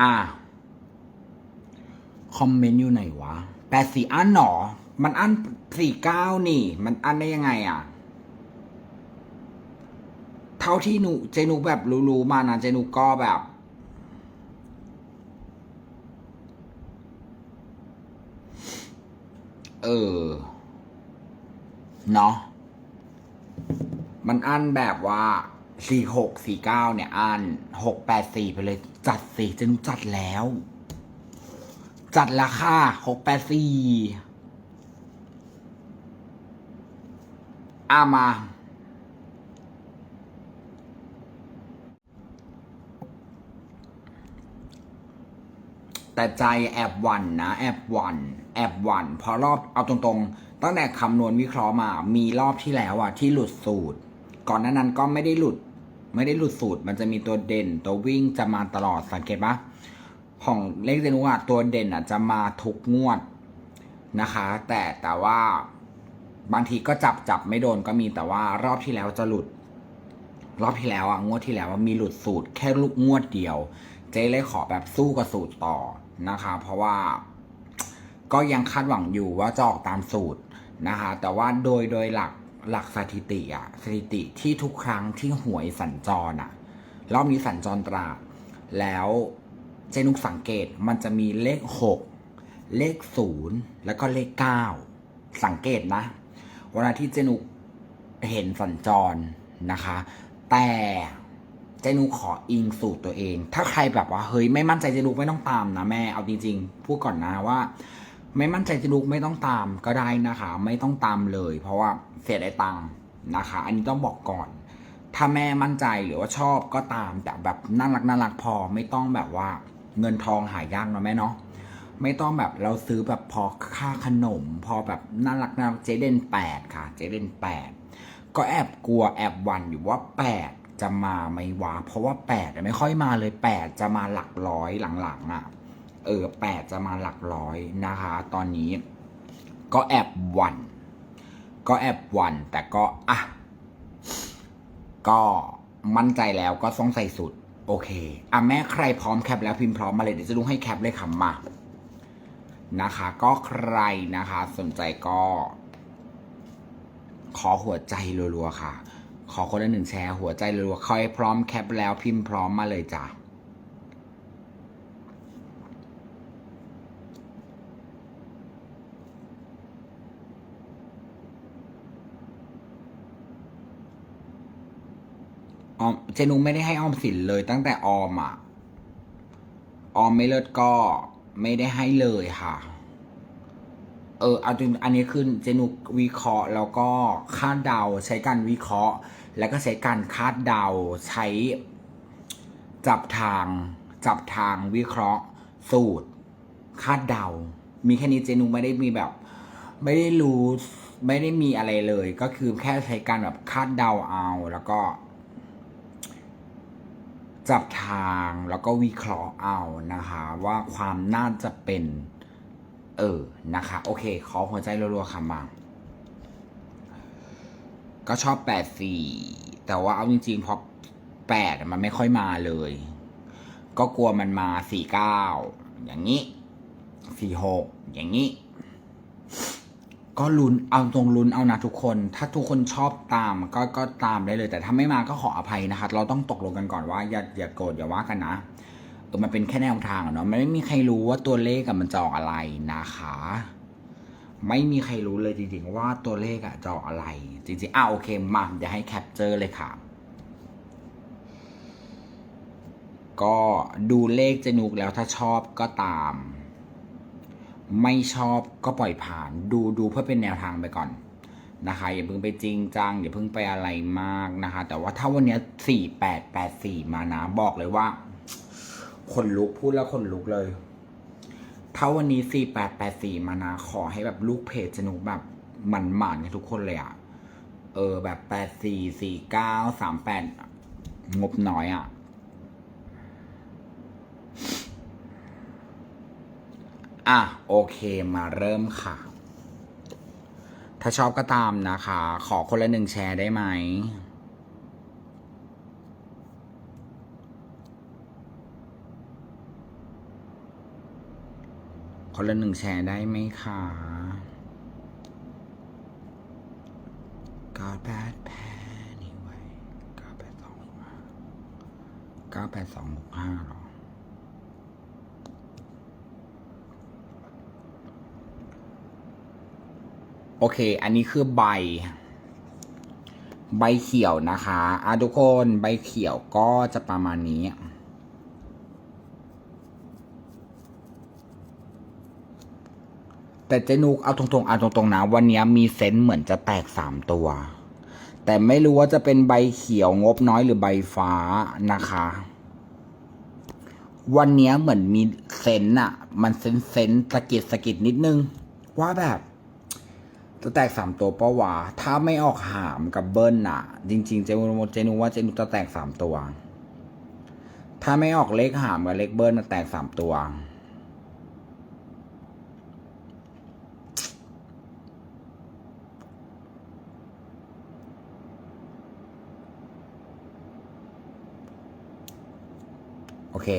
อะคอมเมนต์อยู่ไหนวะแปดสี่อันหนอ มันอันสี่เก้านี่ มันอันได้ยังไงอะ เท่าที่หนูเจนุกแบบรู้ๆมานะเจนุกก็แบบเออ เนาะ มันอันแบบว่าสี่หกสี่เก้าเนี่ย อันหกแปดสี่ไปเลย จัดสิเจนุจัดแล้ว จัดราคาหกแปดสี่อามา แต่ใจแอบหวั่นนะ แอบหวั่นแอบหวั่นพราะรอบเอาตรงๆ ตั้งแต่คำนวณวิเคราะห์มา มีรอบที่แล้วอะที่หลุดสูตร ก่อนหน้านั้นก็ไม่ได้หลุด ไม่ได้หลุดสูตร มันจะมีตัวเด่น ตัววิ่งจะมาตลอดสังเกตปะของเลขเจนุอะตัวเด่นอะจะมาทุกงวดนะคะ แต่แต่ว่าบางทีก็จับจับไม่โดนก็มีแต่ว่ารอบที่แล้วจะหลุด รอบที่แล้วอะงวดที่แล้วมีหลุดสูตร แค่ลูกงวดเดียว เจ๊เลยขอแบบสู้กับสูตรต่อนะคะ เพราะว่าก็ยังคาดหวังอยู่ว่าจะออกตามสูตรนะคะ แต่ว่าโดยโดยหลัก หลักสถิติอะสถิติที่ทุกครั้งที่หวยสัญจรอะรอบนี้สัญจรตราดแล้วเจนุกสังเกตมันจะมีเลขหกเลขศูนย์แล้วก็เลขเก้าสังเกตนะเวลาที่เจนุกเห็นสัญจรนะคะ แต่เจนุกขออิงสูตรตัวเอง ถ้าใครแบบว่าเฮ้ยไม่มั่นใจเจนุกไม่ต้องตามนะแม่ เอาจริงๆ พูดก่อนนะว่า ไม่มั่นใจเจนุกไม่ต้องตามก็ได้นะคะ ไม่ต้องตามเลย เพราะว่าเสียดายตังค์นะคะ อันนี้ต้องบอกก่อน ถ้าแม่มั่นใจหรือว่าชอบก็ตามแต่แบบน่ารักน่ารักพอไม่ต้องแบบว่าเงินทองหายากเนาะแม่เนาะไม่ต้องแบบเราซื้อแบบพอค่าขนม พอแบบน่ารักน่ารักเจเดนแปดค่ะ เจเดนแปดก็แอบกลัวแอบหวันอยู่ว่าแปดจะมาไหมวะเพราะว่าแปดไม่ค่อยมาเลยแปดจะมาหลักร้อยหลังๆอะ เออแปดจะมาหลักร้อยนะคะ ตอนนี้ก็แอบหวันก็แอบหวันแต่ก็อะก็มั่นใจแล้วก็ต้องใส่สุด โอเคอะแม่ใครพร้อมแคปแล้วพิมพ์พร้อมมาเลยเดี๋ยวจะลุงให้แคปเลยค่ะมานะคะ ก็ใครนะคะ สนใจก็ ขอหัวใจรัวๆค่ะ ขอคนละหนึ่งแชร์หัวใจรัวๆใครพร้อมแคปแล้วพิมพ์พร้อมมาเลยจ้ะ ออมเจนุไม่ได้ให้ออมสินเลย ตั้งแต่ออมอะ ออมไม่เลิศก็ไม่ได้ให้เลยค่ะ เออเอาจริงอันนี้คือเจนุวิเคราะห์แล้วก็คาดเดาใช้การวิเคราะห์ แล้วก็ใช้การคาดเดาใช้จับทาง จับทางวิเคราะห์ สูตร คาดเดา มีแค่นี้เจนุไม่ได้มีแบบ ไม่ได้รู้ไม่ได้มีอะไรเลย ก็คือแค่ใช้การแบบคาดเดาเอาแล้วก็ จับทางแล้วก็วิเคราะห์เอานะคะว่าความน่าจะเป็น เออนะคะ โอเค ขอหัวใจรัวๆค่ะมาก็ชอบแปดสี่แต่ว่าเอาจริงๆพอแปดมันไม่ค่อยมาเลย ก็กลัวมันมาสี่เก้าอย่างนี้สี่หกอย่างนี้ ก็ลุ้นเอาตรงลุ้นเอานะทุกคน ถ้าทุกคนชอบตามก็ก็ตามได้เลย แต่ถ้าไม่มาก็ขออภัยนะคะ เราต้องตกลงกันก่อนว่าอย่าอย่าโกรธอย่าว่ากันนะเออมันเป็นแค่แนวทางเนาะมันไม่มีใครรู้ว่าตัวเลขอะมันจะออกอะไรนะคะ ไม่มีใครรู้เลยจริงๆว่าตัวเลขอะจะออกอะไร จริงๆอะโอเคมาเดี๋ยวให้แคปเจอร์เลยค่ะก็ดูเลขเจนุกแล้วถ้าชอบก็ตาม ไม่ชอบก็ปล่อยผ่านดูดูเพื่อเป็นแนวทางไปก่อนนะคะ อย่าเพิ่งไปจริงจังอย่าเพิ่งไปอะไรมากนะคะ แต่ว่าถ้าวันนี้สี่แปดแปดสี่มานะบอกเลยว่าขนลุกพูดแล้วขนลุกเลย ถ้าวันนี้สี่แปดแปดสี่มานะขอให้แบบลูกเพจสนุกแบบหมันหมันๆกันทุกคนเลยอะเออแบบแปดสี่สี่เก้าสามแปดงบน้อยอะ อะโอเคมาเริ่มค่ะ ถ้าชอบก็ตามนะคะ ขอคนละหนึ่งแชร์ได้ไหมคนละหนึ่งแชร์ได้ไหมคะเก้าแปดแพนี่ไว้เก้าแปดสองห้าเก้าแปดสองหกห้าหรอ โอเค อันนี้คือใบ ใบเขียวนะคะอะทุกคนใบเขียวก็จะประมาณนี้ แต่เจนุกเอาตรงๆเอาตรงๆนะวันนี้มีเซนต์เหมือนจะแตกสามตัว แต่ไม่รู้ว่าจะเป็นใบเขียวงบน้อยหรือใบฟ้านะคะ วันนี้เหมือนมีเซนต์อะมันเซนเซนสะกิดสะกิดนิดนึง ว่าแบบ จะแตกสามตัวปะวะถ้าไม่ออกหามกับเบิ้ลอะจริง ๆ เจนูเจนูว่าเจนูจะแตกสามตัว ถ้าไม่ออกเลขหามกับเลขเบิ้ลจะแตกสามตัว โอเค